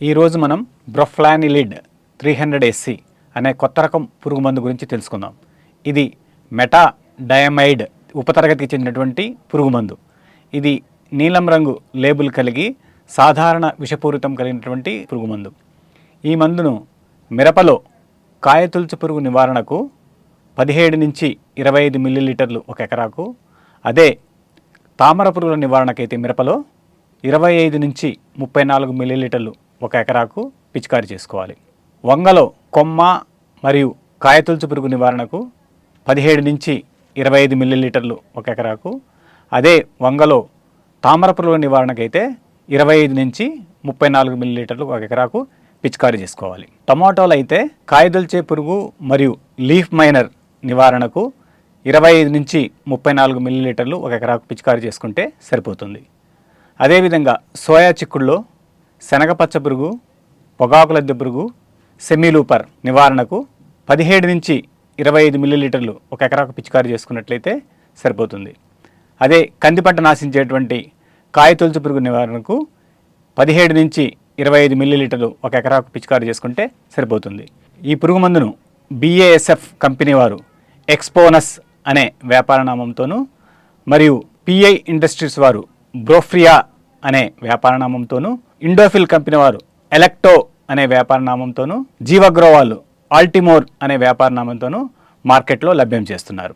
ఈరోజు మనం బ్రొఫ్లానిలిడ్ three hundred SC అనే కొత్త రకం పురుగు మందు గురించి తెలుసుకుందాం. ఇది మెటా డయమైడ్ ఉపతరగతికి చెందినటువంటి పురుగు మందు. ఇది నీలం రంగు లేబుల్ కలిగి సాధారణ విషపూరితం కలిగినటువంటి పురుగు మందు. ఈ మందును మిరపలో కాయతుల్చు పురుగు నివారణకు పదిహేడు నుంచి ఇరవై ఐదు మిల్లీలీటర్లు ఒక ఎకరాకు అదే తామర పురుగుల నివారణకైతే మిరపలో ఇరవై ఐదు నుంచి ముప్పై నాలుగు మిల్లీలీటర్లు ఒక ఎకరాకు పిచికారీ చేసుకోవాలి. వంగలో కొమ్మ మరియు కాయతులుచు పురుగు నివారణకు పదిహేడు నుంచి ఇరవై ఐదు మిల్లీలీటర్లు ఒక ఎకరాకు. అదే వంగలో తామర పురుగుల నివారణకైతే ఇరవై ఐదు నుంచి ముప్పై నాలుగు మిల్లీలీటర్లు ఒక ఎకరాకు పిచికారీ చేసుకోవాలి. టమాటోలు అయితే కాయదొల్చే పురుగు మరియు లీఫ్ మైనర్ నివారణకు ఇరవై ఐదు నుంచి ముప్పై నాలుగు మిల్లీలీటర్లు ఒక ఎకరాకు పిచికారీ చేసుకుంటే సరిపోతుంది. అదేవిధంగా సోయా చిక్కుల్లో శనగ పచ్చ పురుగు పొగాకు లద్దె పురుగు సెమీలూపర్ నివారణకు పదిహేడు నుంచి ఇరవై ఐదు మిల్లీలీటర్లు ఒక ఎకరాకు పిచికారీ చేసుకున్నట్లయితే సరిపోతుంది. అదే కంది పంట నాశించేటువంటి కాయ తొలుచు పురుగు నివారణకు పదిహేడు నుంచి ఇరవై ఐదు మిల్లీలీటర్లు ఒక ఎకరాకు పిచికారీ చేసుకుంటే సరిపోతుంది. ఈ పురుగు మందును బీఏఎస్ఎఫ్ కంపెనీ వారు ఎక్స్పోనస్ అనే వ్యాపార నామంతోనూ మరియు పిఐ ఇండస్ట్రీస్ వారు బ్రోఫ్రియా అనే వ్యాపార నామంతోనూ ఇండోఫిల్ కంపెనీ వారు ఎలక్టో అనే వ్యాపార నామంతోనూ జీవగ్రో వాళ్ళు ఆల్టిమోర్ అనే వ్యాపార నామంతోనూ మార్కెట్లో లభ్యం చేస్తున్నారు.